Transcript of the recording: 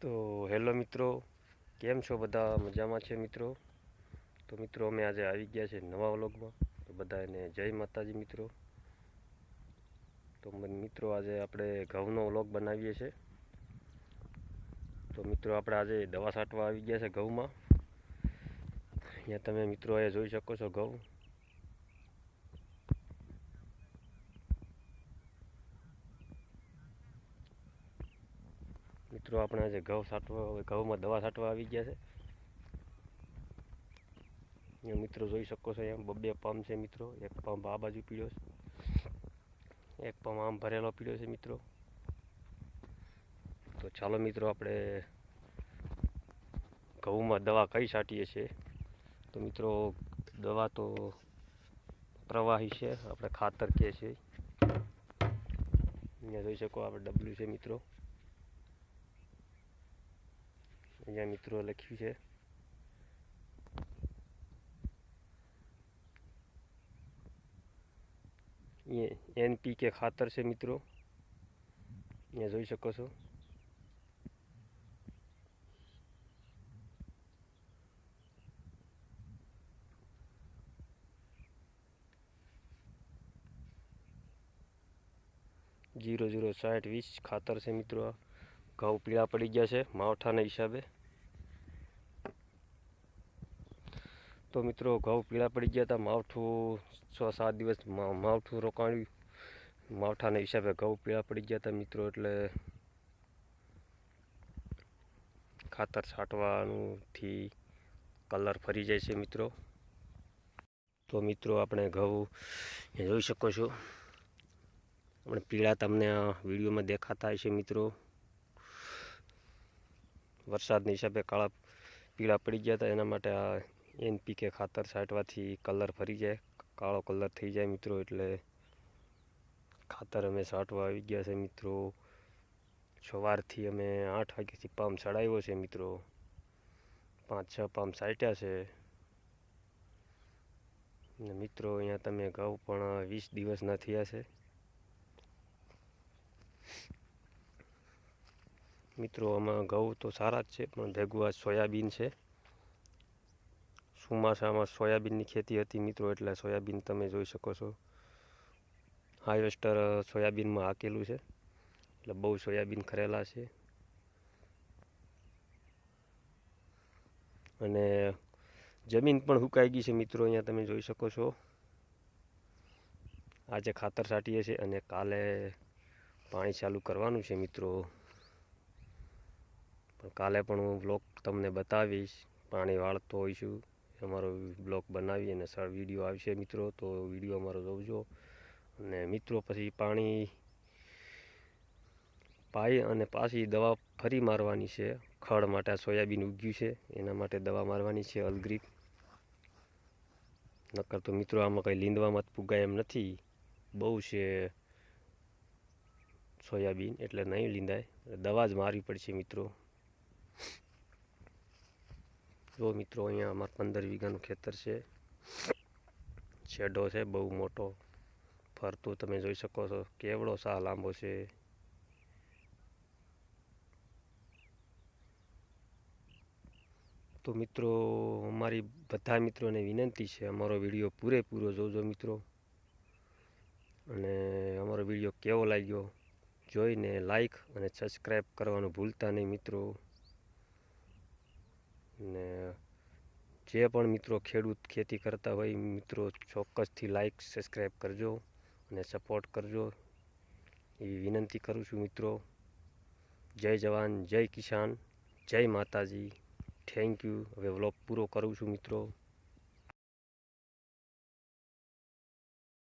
તો હેલો મિત્રો, કેમ છો બધા? મજામાં છે મિત્રો? તો મિત્રો, અમે આજે આવી ગયા છે નવા વ્લોગમાં. તો બધાને જય માતાજી મિત્રો. તો મિત્રો, આજે આપણે ઘઉંનો વ્લોગ બનાવીએ છીએ તો મિત્રો, આપણે આજે દવા છાંટવા આવી ગયા છે ઘઉંમાં. અહીંયા તમે મિત્રો એ જોઈ શકો છો ઘઉં. મિત્રો, આપણે આજે ઘઉં છાંટવા ઘઉંમાં દવા છાંટવા આવી ગયા છે. મિત્રો જોઈ શકો છો એમ બબ્બે પંપ છે મિત્રો. એક પંપ આ બાજુ પીળ્યો છે. એક પંપ આમ ભરેલો પીળ્યો છે મિત્રો. તો ચાલો મિત્રો, આપણે ઘઉંમાં દવા કઈ છાંટીએ છીએ? તો મિત્રો, દવા તો પ્રવાહી છે, આપણે ખાતર કહે છે. અહીંયા જોઈ શકો, આપણે ડબલ્યુ છે મિત્રો. અહીંયા મિત્રો લખ્યું છે એનપીકે ખાતર છે મિત્રો અહીંયા જોઈ શકો છો જીરો જીરો સાઠ વીસ ખાતર છે મિત્રો ઘઉં પીળા પડી ગયા છે માવઠાના હિસાબે તો મિત્રો ઘઉં પીળા પડી ગયા હતા. માવઠું છ સાત દિવસ માવઠું રોકાણ્યું. માવઠાના હિસાબે ઘઉં પીળા પડી ગયા હતા મિત્રો એટલે ખાતર છાંટવાનુંથી કલર ફરી જાય છે મિત્રો. તો મિત્રો આપણે ઘઉં જોઈ શકો છો. આપણે પીળા તમને આ વિડીયોમાં દેખાતા હશે મિત્રો. વરસાદના હિસાબે કાળા પીળા પડી ગયા હતા. એના માટે આ એનપીકે ખાતર છાંટવાથી કલર ફરી જાય, કાળો કલર થઈ જાય મિત્રો, એટલે ખાતર અમે છાંટવા આવી ગયા છે મિત્રો. સવારથી અમે આઠ વાગ્યાથી પામ ચડાવ્યો છે મિત્રો. પાંચ, છ પામ છાંટ્યા છે. ને મિત્રો, અહીંયા તમે ઘઉં પણ વીસ દિવસના થયા છે. મિત્રો, આમાં ઘઉં તો સારા જ છે, પણ ભેગું આ સોયાબીન છે. ચોમાસામાં સોયાબીનની ખેતી હતી મિત્રો? એટલે સોયાબીન તમે જોઈ શકો છો. હાર્વેસ્ટર સોયાબીનમાં હાકેલું છે. એટલે બહુ સોયાબીન ખરેલા છે. અને જમીન પણ સુકાઈ ગઈ છે મિત્રો, અહીંયા તમે જોઈ શકો છો. આજે ખાતર છાંટીએ છીએ અને કાલે પાણી ચાલુ કરવાનું છે મિત્રો. પણ કાલે પણ હું બ્લોગ તમને બતાવીશ. પાણી વાળતો હોઈશું. અમારો બ્લોગ બનાવી અને વીડિયો આવશે મિત્રો, તો વીડિયો અમારો જોજો. અને મિત્રો, પછી પાણી પાઈ અને પાછી દવા ફરી મારવાની છે. ખડ માટે સોયાબીન ઉગ્યું છે, એના માટે દવા મારવાની છે અલગ્રીપ. નકર તો મિત્રો, આમાં કંઈ લીંદવામાં પુગાય એમ નથી. બહુ છે સોયાબીન, એટલે નહીં લીંદાય. દવા જ મારવી પડશે મિત્રો. જો મિત્રો, અહીંયા અમારે પંદર વીઘાનું ખેતર છે. છેડો છે, બહુ મોટો. ફરતું તમે જોઈ શકો છો, કેવડો સા લાંબો છે. તો મિત્રો, અમારી બધા મિત્રોને વિનંતી છે, અમારો વીડિયો પૂરેપૂરો જોજો મિત્રો. અને અમારો વીડિયો કેવો લાગ્યો, જોઈને લાઈક અને સબસ્ક્રાઈબ કરવાનું ભૂલતા નહીં મિત્રો. ને જે પણ મિત્રો ખેડૂત ખેતી કરતા હોય, મિત્રો ચોક્કસથી લાઈક સબસ્ક્રાઈબ કરજો અને સપોર્ટ કરજો. એવી વિનંતી કરું છું મિત્રો. જય જવાન, જય કિસાન, જય માતાજી. થેન્ક યુ હવે વ્લોગ પૂરો કરું છું મિત્રો.